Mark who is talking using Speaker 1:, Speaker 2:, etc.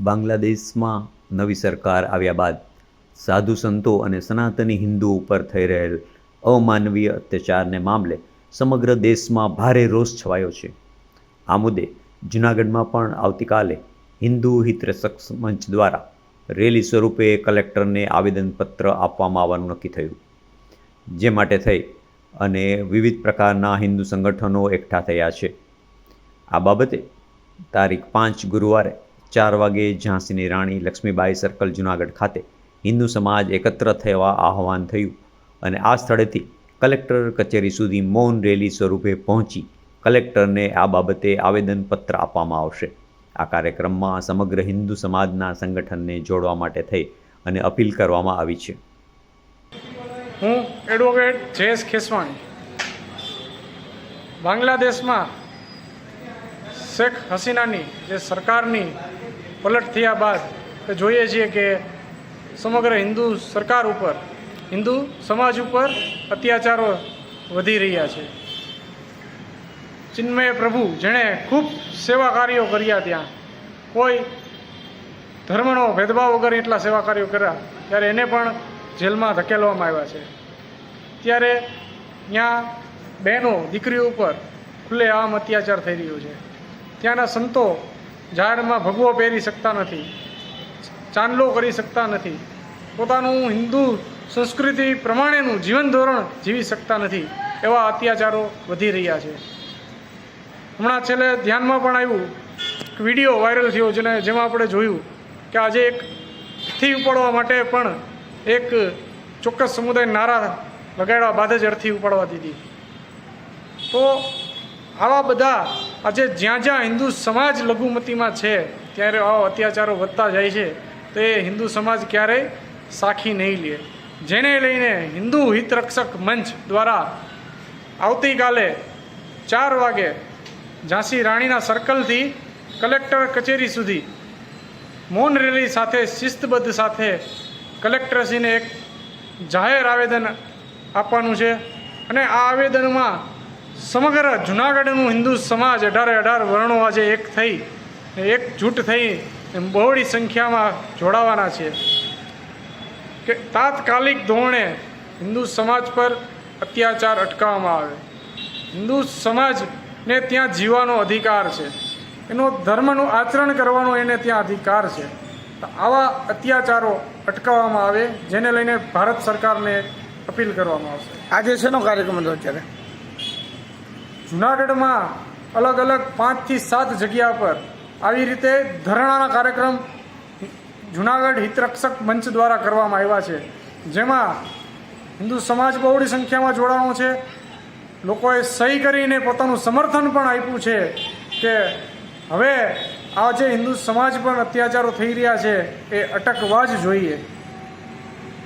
Speaker 1: બાંગ્લાદેશમાં નવી સરકાર આવ્યા બાદ સાધુ સંતો અને સનાતની હિન્દુઓ ઉપર થઈ રહેલ અમાનવીય અત્યાચારને મામલે સમગ્ર દેશમાં ભારે રોષ છવાયો છે. આ મુદ્દે જૂનાગઢમાં પણ આવતીકાલે હિન્દુ હિતરક્ષક મંચ દ્વારા રેલી સ્વરૂપે કલેક્ટરને આવેદનપત્ર આપવામાં આવવાનું નક્કી થયું. જે માટે થઈ અને વિવિધ પ્રકારના હિન્દુ સંગઠનો એકઠા થયા છે. આ બાબતે તારીખ પાંચ ગુરુવારે ચાર વાગે ઝાંસીની રાણી લક્ષ્મીબાઈ સર્કલ જુનાગઢ ખાતે હિન્દુ સમાજ એકત્ર થવા આહવાન થયું અને આ સ્થળેથી કલેક્ટર કચેરી સુધી મૌન રેલી સ્વરૂપે પહોંચી કલેક્ટરને આ બાબતે આવેદનપત્ર આપવામાં આવશે. આ કાર્યક્રમમાં સમગ્ર હિન્દુ સમાજના સંગઠનને જોડવા માટે થઈ અને અપીલ કરવામાં આવી છે.
Speaker 2: હું એડવોકેટ જયેશ ખેસવાણી. બાંગ્લાદેશમાં શેખ હસીનાની જે સરકારની પલટ થયા બાદ જોઈએ છીએ કે સમગ્ર હિન્દુ સરકાર ઉપર, હિન્દુ સમાજ ઉપર અત્યાચારો વધી રહ્યા છે. ચિન્મય પ્રભુ જેણે ખૂબ સેવા કાર્યો કર્યા ત્યાં. કોઈ ધર્મનો ભેદભાવ વગર એટલા સેવા કાર્યો કર્યા, ત્યારે એને પણ જેલમાં ધકેલવામાં આવ્યા છે. ત્યારે ત્યાં બહેનો, દીકરીઓ ઉપર ખુલ્લે આમ અત્યાચાર થઈ રહ્યો છે. ત્યાંના સંતો જાહેરમાં ભગવો પહેરી શકતા નથી, ચાંદલો કરી શકતા નથી. પોતાનું હિન્દુ સંસ્કૃતિ પ્રમાણેનું જીવન ધોરણ જીવી શકતા નથી, એવા અત્યાચારો વધી રહ્યા છે. હમણાં છેલ્લે ધ્યાનમાં પણ આવ્યું વીડિયો વાયરલ થયો જેને જેમાં આપણે જોયું કે આજે એક થી ઉપાડવા માટે પણ એક ચોક્કસ સમુદાય નારા લગાડવા બાદ જ અર્થી ઉપાડવા દીધી. તો આવા બધા આજે જ્યાં જ્યાં હિન્દુ સમાજ લઘુમતીમાં છે, ત્યારે આવા અત્યાચારો વધતા જાય છે, તો એ હિન્દુ સમાજ ક્યારેય સાખી નહીં લે. જેને લઈને હિન્દુ હિતરક્ષક મંચ દ્વારા આવતીકાલે ચાર વાગે ઝાંસી રાણીના સર્કલથી કલેક્ટર કચેરી સુધી મૌન રેલી સાથે શિસ્તબદ્ધ સાથે કલેક્ટરશ્રીને એક જાહેર આવેદન આપવાનું છે. અને આ આવેદનમાં સમગ્ર જુનાગઢનું હિન્દુ સમાજ અઢારે અઢાર વર્ણો આજે એક થઈ એક જૂટ થઈ, એમ બહોળી સંખ્યામાં જોડાવાના છે. કે તાત્કાલિક ધોરણે હિન્દુ સમાજ પર અત્યાચાર અટકાવવામાં આવે. હિન્દુ સમાજને ત્યાં જીવવાનો અધિકાર છે. એનો ધર્મનું આચરણ કરવાનો એને ત્યાં અધિકાર છે. આવા અત્યાચારો અટકાવવામાં આવે, જેને લઈને ભારત સરકારને અપીલ કરવામાં આવશે.
Speaker 3: આજે શેનો કાર્યક્રમ હતો અત્યારે?
Speaker 2: જુનાગઢમાં અલગ અલગ પાંચથી સાત જગ્યા પર આવી રીતે ધરણાના કાર્યક્રમ જુનાગઢ હિતરક્ષક મંચ દ્વારા કરવામાં આવ્યા છે. જેમાં હિન્દુ સમાજ બહોળી સંખ્યામાં જોડાણો છે. લોકોએ સહી કરીને પોતાનું સમર્થન પણ આપ્યું છે કે હવે આ જે હિન્દુ સમાજ પર અત્યાચારો થઈ રહ્યા છે, એ અટકવા જ જોઈએ.